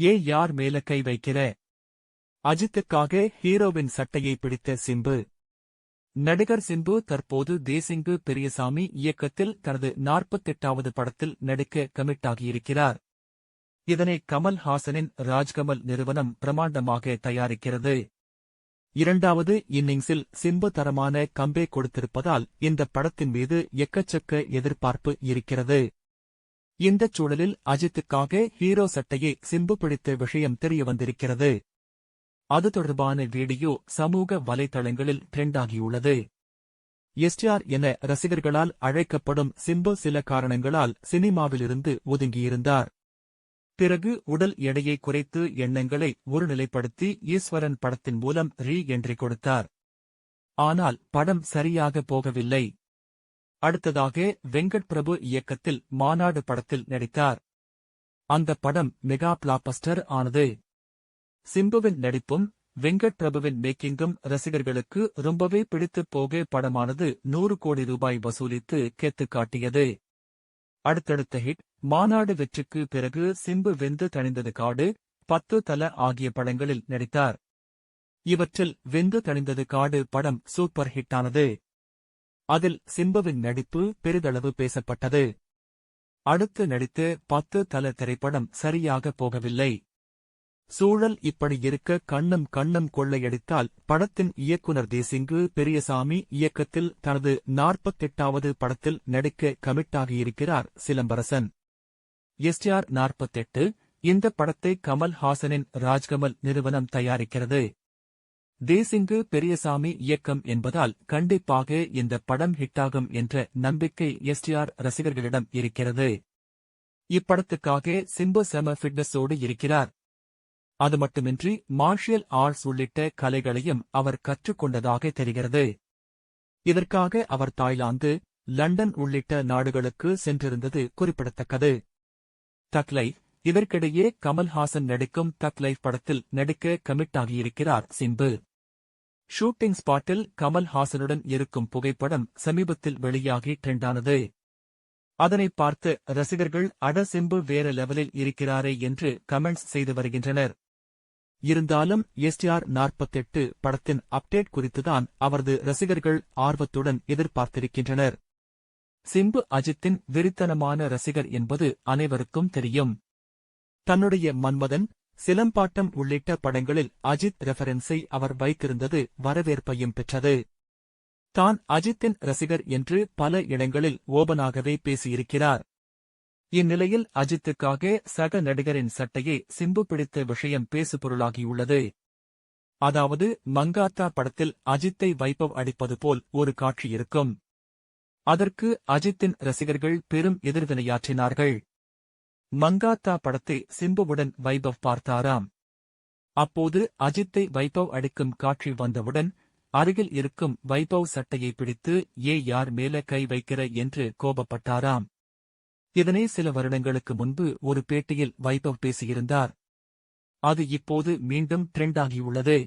ஏ யார் மேல கை வைக்கிற? அஜித்துக்காக ஹீரோவின் சட்டையை பிடித்த சிம்பு. நடிகர் சிம்பு தற்போது தேசிங்கு பெரியசாமி இயக்கத்தில் தனது நாற்பத்தெட்டாவது படத்தில் நடிக்க கமிட் ஆகியிருக்கிறார். இதனை கமல் ஹாசனின் ராஜ்கமல் நிறுவனம் பிரமாண்டமாக தயாரிக்கிறது. இரண்டாவது இன்னிங்ஸில் சிம்பு தரமான கம்பே கொடுத்திருப்பதால் இந்த படத்தின் மீது எக்கச்சக்க எதிர்பார்ப்பு இருக்கிறது. இந்தச் சூழலில் அஜித்துக்காக ஹீரோ சட்டையை சிம்பு பிடித்த விஷயம் தெரியவந்திருக்கிறது அது தொடர்பான வீடியோ சமூக வலைதளங்களில் ட்ரெண்டாகியுள்ளது எஸ்டிஆர் என ரசிகர்களால் அழைக்கப்படும் சிம்பு சில காரணங்களால் சினிமாவிலிருந்து ஒதுங்கியிருந்தார். பிறகு உடல் எடையை குறைத்து எண்ணங்களை ஒருநிலைப்படுத்தி ஈஸ்வரன் படத்தின் மூலம் ரீ என்ட்ரி கொடுத்தார். ஆனால் படம் சரியாக போகவில்லை. அடுத்ததாக வெங்கட் பிரபு இயக்கத்தில் மாநாடு படத்தில் நடித்தார். அந்த படம் மெகா பிளாபஸ்டர் ஆனது. சிம்புவின் நடிப்பும் வெங்கட் பிரபுவின் மேக்கிங்கும் ரசிகர்களுக்கு ரொம்பவே பிடித்துப் போக படமானது நூறு கோடி ரூபாய் வசூலித்து கேத்து காட்டியது. அடுத்தடுத்த ஹிட் மாநாடு வெற்றிக்கு பிறகு சிம்பு வெந்து தணிந்தது காடு பத்து தல ஆகிய படங்களில் நடித்தார். இவற்றில் வெந்து தணிந்தது காடு படம் சூப்பர் ஹிட்டானது அதில் சிம்புவின் நடிப்பு பெரிதளவு பேசப்பட்டது. அடுத்து நடித்து பத்து தல திரைப்படம் சரியாக போகவில்லை. சூழல் இப்படி இருக்க கண்ணம் கண்ணம் கொள்ளையடித்தால் படத்தின் இயக்குனர் தேசிங்கு பெரியசாமி இயக்கத்தில் தனது நாற்பத்தெட்டாவது படத்தில் நடிக்க கமிட்டாகியிருக்கிறார் சிலம்பரசன். எஸ்டிஆர் நாற்பத்தெட்டு இந்த படத்தை கமல் ஹாசனின் ராஜ்கமல் நிறுவனம் தயாரிக்கிறது. தேசிங்கு பெரியசாமி இயக்கம் என்பதால் கண்டிப்பாக இந்த படம் ஹிட்டாகும் என்ற நம்பிக்கை எஸ்டிஆர் ரசிகர்களிடம் இருக்கிறது. இப்படத்துக்காக சிம்பு செம ஃபிட்னஸோடு இருக்கிறார். அது மட்டுமின்றி மார்ஷியல் ஆர்ட்ஸ் உள்ளிட்ட கலைகளையும் அவர் கற்றுக்கொண்டதாக தெரிகிறது. இதற்காக அவர் தாய்லாந்து லண்டன் உள்ளிட்ட நாடுகளுக்கு சென்றிருந்தது குறிப்பிடத்தக்கது. தக்லை இதற்கிடையே கமல்ஹாசன் நடிக்கும் தக் லைஃப் படத்தில் நடிக்க கமிட் ஆகியிருக்கிறார் சிம்பு. ஷூட்டிங் ஸ்பாட்டில் கமல் ஹாசனுடன் இருக்கும் புகைப்படம் சமீபத்தில் வெளியாகி ட்ரெண்டானது. அதனை பார்த்து ரசிகர்கள் அட சிம்பு வேற லெவலில் இருக்கிறாரே என்று கமெண்ட்ஸ் செய்து வருகின்றனர். இருந்தாலும் எஸ்டிஆர் நாற்பத்தெட்டு படத்தின் அப்டேட் குறித்துதான் அவரது ரசிகர்கள் ஆர்வத்துடன் எதிர்பார்த்திருக்கின்றனர். சிம்பு அஜித்தின் வெறித்தனமான ரசிகர் என்பது அனைவருக்கும் தெரியும். தன்னுடைய மன்மதன் சிலம்பாட்டம் உள்ளிட்ட படங்களில் அஜித் ரெஃபரன்ஸை அவர் வைத்திருந்தது வரவேற்பையும் பெற்றது. தான் அஜித்தின் ரசிகர் என்று பல இடங்களில் ஓபனாகவே பேசியிருக்கிறார். இந்நிலையில் அஜித்துக்காக சக நடிகரின் சட்டையை சிம்பு பிடித்த விஷயம் பேசுபொருளாகியுள்ளது. அதாவது மங்காத்தா படத்தில் அஜித்தை வைபவ் அடிப்பது போல் ஒரு காட்சி இருக்கும். அதற்கு அஜித்தின் ரசிகர்கள் பெரும் எதிர்வினையாற்றினார்கள். மங்காத்தா படத்தை சிம்புவுடன் வைபவ் பார்த்தாராம். அப்போது அஜித்தை வைபவ் அடிக்கும் காட்சி வந்தவுடன் அருகில் இருக்கும் வைபவ் சட்டையை பிடித்து ஏ யார் மேல கை வைக்கிற என்று கோபப்பட்டாராம். இதனை சில வருடங்களுக்கு முன்பு ஒரு பேட்டியில் வைபவ் பேசியிருந்தார். அது இப்போது மீண்டும் ட்ரெண்டாகியுள்ளது